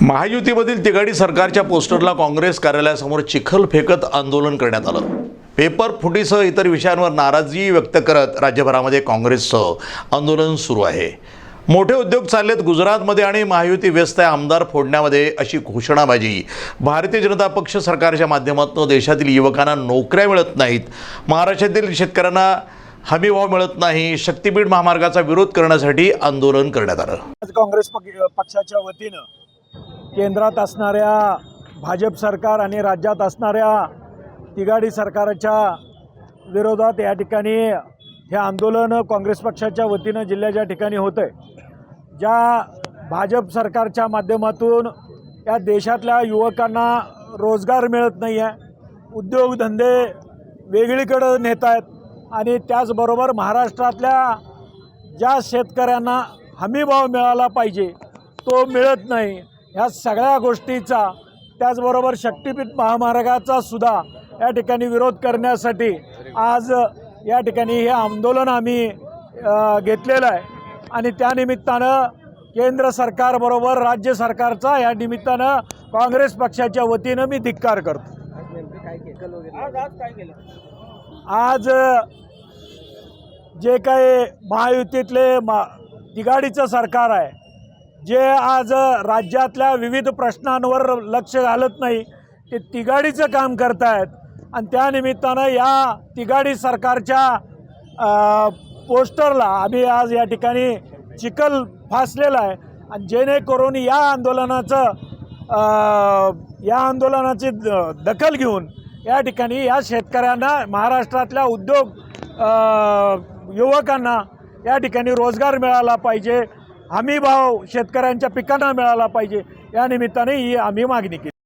महायुतीमधील तिघाडी सरकारच्या पोस्टरला काँग्रेस कार्यालयासमोर चिखल फेकत आंदोलन करण्यात आलं. पेपर फुटीसह इतर विषयांवर नाराजी व्यक्त करत राज्यभरामध्ये काँग्रेसचं आंदोलन सुरू आहे. मोठे उद्योग चाललेत गुजरातमध्ये आणि महायुती व्यस्त आहे आमदार फोडण्यामध्ये अशी घोषणाबाजी. भारतीय जनता पक्ष सरकारच्या माध्यमातून देशातील युवकांना नोकऱ्या मिळत नाहीत. महाराष्ट्रातील शेतकऱ्यांना हमीभाव मिळत नाही. शक्तीपीठ महामार्गाचा विरोध करण्यासाठी आंदोलन करण्यात आलं. आज काँग्रेस पक्षाच्या वतीनं केंद्रात असणाऱ्या भाजप सरकार आणि राज्यात असणाऱ्या तिघाडी सरकारच्या विरोधात या ठिकाणी हे आंदोलन काँग्रेस पक्षाच्या वतीनं जिल्ह्याच्या ठिकाणी होतं आहे ज्या भाजप सरकारच्या माध्यमातून या देशातल्या युवकांना रोजगार मिळत नाही आहे उद्योगधंदे वेगळीकडं नेत आहेत आणि त्याचबरोबर महाराष्ट्रातल्या ज्या शेतकऱ्यांना हमीभाव मिळाला पाहिजे तो मिळत नाही ह्या सगळ्या गोष्टीचा त्याचबरोबर शक्तीपीठ महामार्गाचा सुद्धा या ठिकाणी विरोध करण्यासाठी आज या ठिकाणी हे आंदोलन आम्ही घेतलेलं आहे. आणि त्यानिमित्तानं केंद्र सरकारबरोबर राज्य सरकारचा या निमित्तानं काँग्रेस पक्षाच्या वतीनं मी धिक्कार करतो. आज जे काही महायुतीतले मा तिघाडीचं सरकार आहे जे आज राज्यातल्या विविध प्रश्नांवर लक्ष घालत नाही ते तिघाडीचं काम करतायत. आणि त्यानिमित्तानं या तिघाडी सरकारच्या पोस्टरला आम्ही आज या ठिकाणी चिखल फासलेला आहे. आणि जेणेकरून या आंदोलनाचं या आंदोलनाची द- दखल घेऊन या ठिकाणी या शेतकऱ्यांना महाराष्ट्रातल्या उद्योग युवकांना या ठिकाणी रोजगार मिळाला पाहिजे. हमी भाव शेतकऱ्यांच्या पिकांना मिळाला पाहिजे. या निमित्ताने ही आम्ही मागणी केली.